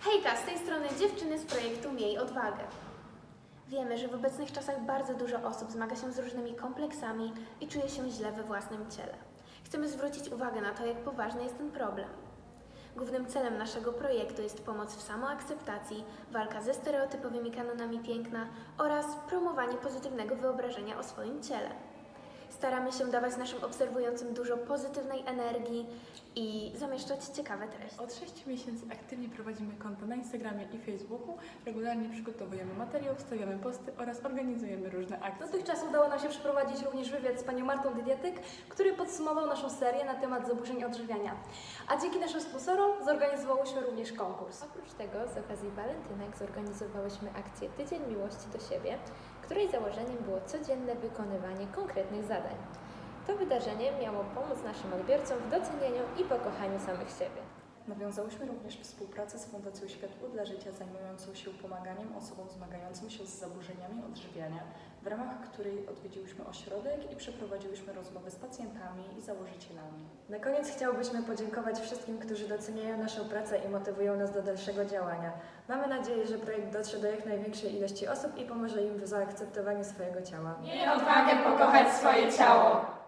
Hejka, z tej strony dziewczyny z projektu Miej Odwagę. Wiemy, że w obecnych czasach bardzo dużo osób zmaga się z różnymi kompleksami i czuje się źle we własnym ciele. Chcemy zwrócić uwagę na to, jak poważny jest ten problem. Głównym celem naszego projektu jest pomoc w samoakceptacji, walka ze stereotypowymi kanonami piękna oraz promowanie pozytywnego wyobrażenia o swoim ciele. Staramy się dawać naszym obserwującym dużo pozytywnej energii i zamieszczać ciekawe treści. Od 6 miesięcy aktywnie prowadzimy konto na Instagramie i Facebooku, regularnie przygotowujemy materiał, wstawiamy posty oraz organizujemy różne akcje. Dotychczas udało nam się przeprowadzić również wywiad z panią Martą Dydietyk, który podsumował naszą serię na temat zaburzeń odżywiania. A dzięki naszym sponsorom zorganizowałyśmy również konkurs. Oprócz tego z okazji walentynek zorganizowałyśmy akcję Tydzień Miłości do siebie, której założeniem było codzienne wykonywanie konkretnych zadań. To wydarzenie miało pomóc naszym odbiorcom w docenieniu i pokochaniu samych siebie. Nawiązałyśmy również współpracę z Fundacją Światło dla Życia zajmującą się pomaganiem osobom zmagającym się z zaburzeniami odżywiania, w ramach której odwiedziłyśmy ośrodek i przeprowadziłyśmy rozmowy z pacjentami i założycielami. Na koniec chciałbyśmy podziękować wszystkim, którzy doceniają naszą pracę i motywują nas do dalszego działania. Mamy nadzieję, że projekt dotrze do jak największej ilości osób i pomoże im w zaakceptowaniu swojego ciała. Miej odwagę pokochać swoje ciało.